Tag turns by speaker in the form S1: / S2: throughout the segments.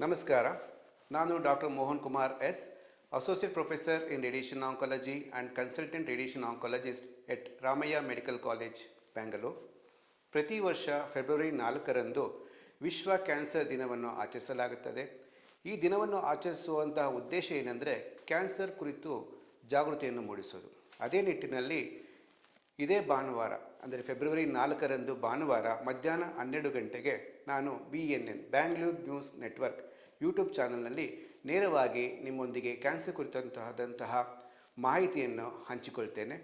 S1: ನಮಸ್ಕಾರ. ನಾನು doctor Mohan Kumar S, associate professor in radiation oncology and consultant radiation oncologist at Ramaiah medical college Bangalore ಪ್ರತಿ ವರ್ಷ February ನಾಲ್ಕರಂದು ವಿಶ್ವ cancer ದಿನವನ್ನು ಆಚರಿಸಲಾಗುತ್ತದೆ. ಈ ದಿನವನ್ನು ಆಚರಿಸುವಂತಹ ಉದ್ದೇಶ ಏನೆಂದರೆ ಕ್ಯಾನ್ಸರ್ ಕುರಿತು ಜಾಗೃತಿಯನ್ನು ಮೂಡಿಸೋದು. ಅದೇ ನಿಟ್ಟಿನಲ್ಲಿ ಇದೇ ಭಾನುವಾರ, ಅಂದರೆ ಫೆಬ್ರವರಿ ನಾಲ್ಕರಂದು ಭಾನುವಾರ ಮಧ್ಯಾಹ್ನ ಹನ್ನೆರಡು ಗಂಟೆಗೆ ನಾನು B N N Bangalore news network YouTube ಚಾನಲ್ನಲ್ಲಿ ನೇರವಾಗಿ ನಿಮ್ಮೊಂದಿಗೆ ಕ್ಯಾನ್ಸರ್ ಕುರಿತಂತಹದಂತಹ ಮಾಹಿತಿಯನ್ನು ಹಂಚಿಕೊಳ್ತೇನೆ.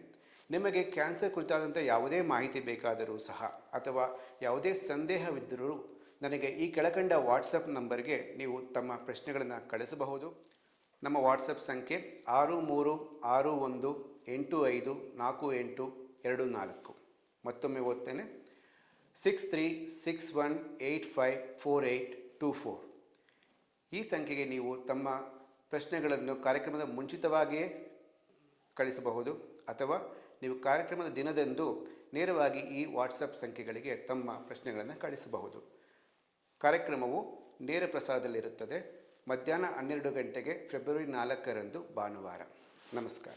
S1: ನಿಮಗೆ ಕ್ಯಾನ್ಸರ್ ಕುರಿತಾದಂಥ ಯಾವುದೇ ಮಾಹಿತಿ ಬೇಕಾದರೂ ಸಹ ಅಥವಾ ಯಾವುದೇ ಸಂದೇಹವಿದ್ದರೂ ನನಗೆ ಈ ಕೆಳಕಂಡ ವಾಟ್ಸಪ್ ನಂಬರ್ಗೆ ನೀವು ತಮ್ಮ ಪ್ರಶ್ನೆಗಳನ್ನು ಕಳಿಸಬಹುದು. ನಮ್ಮ ವಾಟ್ಸಪ್ ಸಂಖ್ಯೆ ಆರು ಮೂರು ಆರು ಒಂದು ಎಂಟು ಐದು ನಾಲ್ಕು ಎಂಟು ಎರಡು ನಾಲ್ಕು. ಮತ್ತೊಮ್ಮೆ ಓದ್ತೇನೆ. Six three six one eight five four eight two four ಈ ಸಂಖ್ಯೆಗೆ ನೀವು ತಮ್ಮ ಪ್ರಶ್ನೆಗಳನ್ನು ಕಾರ್ಯಕ್ರಮದ ಮುಂಚಿತವಾಗಿಯೇ ಕಳಿಸಬಹುದು. ಅಥವಾ ನೀವು ಕಾರ್ಯಕ್ರಮದ ದಿನದಂದು ನೇರವಾಗಿ ಈ ವಾಟ್ಸಪ್ ಸಂಖ್ಯೆಗಳಿಗೆ ತಮ್ಮ ಪ್ರಶ್ನೆಗಳನ್ನು ಕಳಿಸಬಹುದು. ಕಾರ್ಯಕ್ರಮವು ನೇರ ಪ್ರಸಾರದಲ್ಲಿರುತ್ತದೆ. ಮಧ್ಯಾಹ್ನ ಹನ್ನೆರಡು ಗಂಟೆಗೆ ಫೆಬ್ರವರಿ ನಾಲ್ಕರಂದು ಭಾನುವಾರ. ನಮಸ್ಕಾರ.